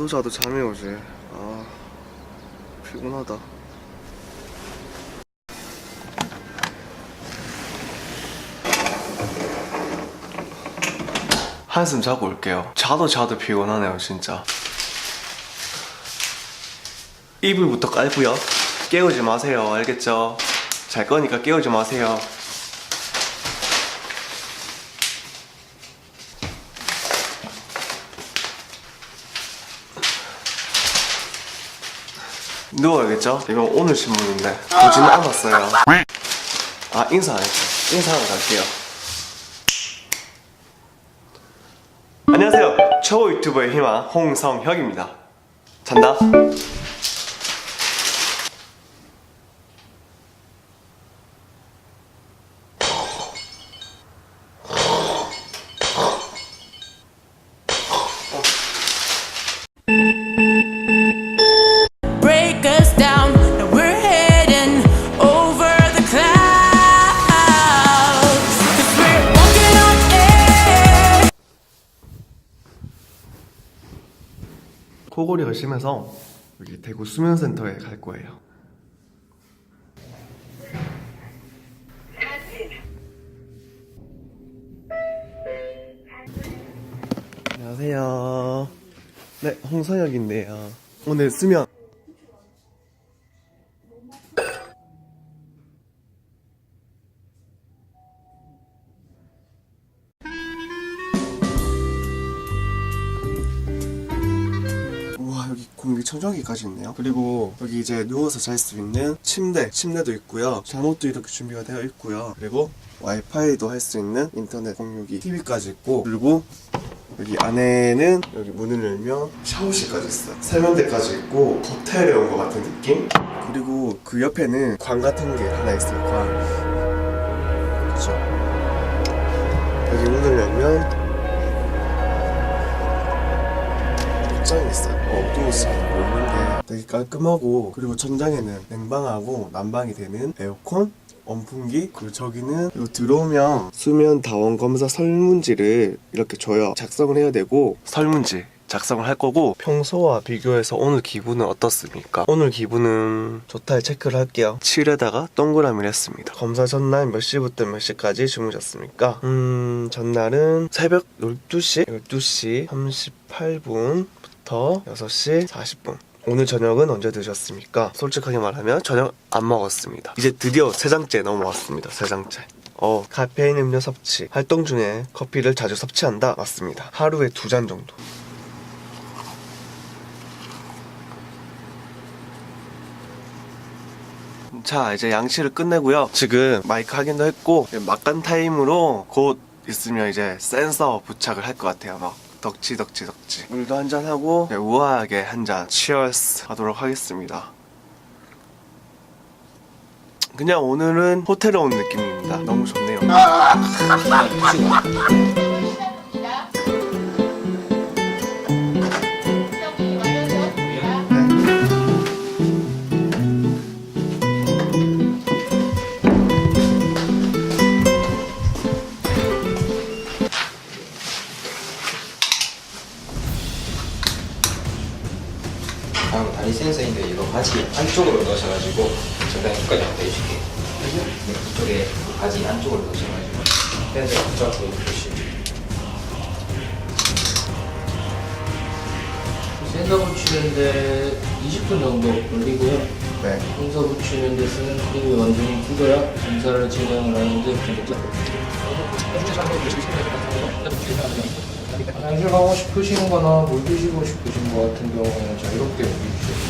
자도 자도 잠이 오지. 아, 피곤하다. 한숨 자고 올게요. 자도 자도 피곤하네요, 진짜. 이불부터 깔고요. 깨우지 마세요, 알겠죠? 잘 거니까 깨우지 마세요. 누워야겠죠? 이거 오늘 신문인데 보지는 않았어요. 아 인사 안 했죠? 인사하고 갈게요. 안녕하세요. 초보 유튜버의 희망 홍성혁입니다. 잔다. 코골이 가 심해서 여기 대구 수면센터에 갈 거예요. 안녕하세요. 네, 홍성혁인데요. 오늘 수면 여기 공기청정기까지 있네요. 그리고 여기 이제 누워서 잘 수 있는 침대 침대도 있고요. 잠옷도 이렇게 준비가 되어 있고요. 그리고 와이파이도 할 수 있는 인터넷 공유기 TV까지 있고 그리고 여기 안에는 여기 문을 열면 샤워실까지 있어요. 세면대까지 있고 호텔에 온 것 같은 느낌? 그리고 그 옆에는 관 같은 게 하나 있어요 관. 그쵸? 여기 문을 열면 어떤 옷인지 모르는데 되게 깔끔하고 그리고 천장에는 냉방하고 난방이 되는 에어컨 원풍기 그리고 저기는 이거 들어오면 수면 다원 검사 설문지를 이렇게 줘요. 작성을 해야 되고 설문지 작성을 할 거고 평소와 비교해서 오늘 기분은 어떻습니까? 오늘 기분은 좋다에 체크를 할게요. 7에다가 동그라미를 했습니다. 검사 전날 몇 시부터 몇 시까지 주무셨습니까? 음 전날은 새벽 12시 12시 38분 부터 6시 40분 오늘 저녁은 언제 드셨습니까? 솔직하게 말하면 저녁 안 먹었습니다. 이제 드디어 세 장째 넘어왔습니다. 세 장째. 어, 카페인 음료 섭취. 활동 중에 커피를 자주 섭취한다. 맞습니다. 하루에 두 잔 정도. 자, 이제 양치를 끝내고요. 지금 마이크 확인도 했고, 막간 타임으로 곧 있으면 이제 센서 부착을 할 것 같아요. 막 덕지 덕지 덕지. 물도 한잔 하고 네, 우아하게 한잔 치얼스 하도록 하겠습니다. 그냥 오늘은 호텔에 온 느낌입니다. 너무 좋네요. 센서인데 이거 바지 안쪽으로 넣으셔가지고 저장까지 한번 해줄게요. 네, 이쪽에 그 바지 안쪽으로 넣으셔가지고 센서 붙잡고 주시면 센서 붙이는데 20분 정도 걸리고요. 네. 센서 붙이는 데 쓰는 크림이 완전히 굳어야 검사를 진행을 하는데 화장실 가고 싶으신 거나 물 드시고 싶으신 거 같은 경우에는 자유롭게 물 드셔도 되시고요.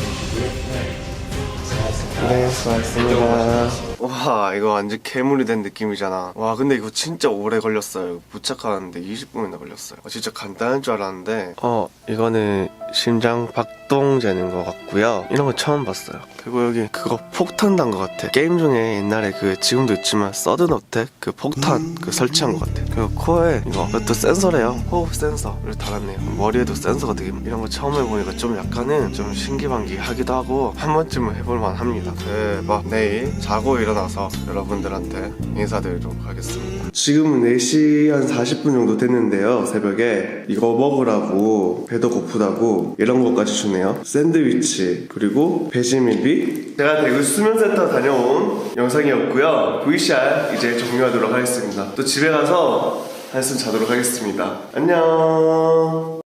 네, 수고하셨습니다. 와, 이거 완전 괴물이 된 느낌이잖아. 와, 근데 이거 진짜 오래 걸렸어요. 부착하는데 20분이나 걸렸어요. 어, 진짜 간단할 줄 알았는데. 어, 이거는 심장 박동 재는 것 같고요. 이런 거 처음 봤어요. 그리고 여기 그거 폭탄 단 것 같아. 게임 중에 옛날에 그 지금도 있지만 서든 어택 그 폭탄 그 설치한 것 같아. 그리고 코에 이거 이것도 센서래요. 호흡 센서를 달았네요. 머리에도 센서가 되게 이런 거 처음 해보니까 좀 약간은 좀 신기반기 하기도 하고 한 번쯤은 해볼만 합니다. 대박. 내일 자고 일어 일어 나서 여러분들한테 인사드리도록 하겠습니다. 지금은 4시 한 40분 정도 됐는데요. 새벽에 이거 먹으라고 배도 고프다고 이런 것까지 주네요. 샌드위치 그리고 배지밀비 제가 대구 수면센터 다녀온 영상이었고요. VCR 이제 종료하도록 하겠습니다. 또 집에 가서 한숨 자도록 하겠습니다. 안녕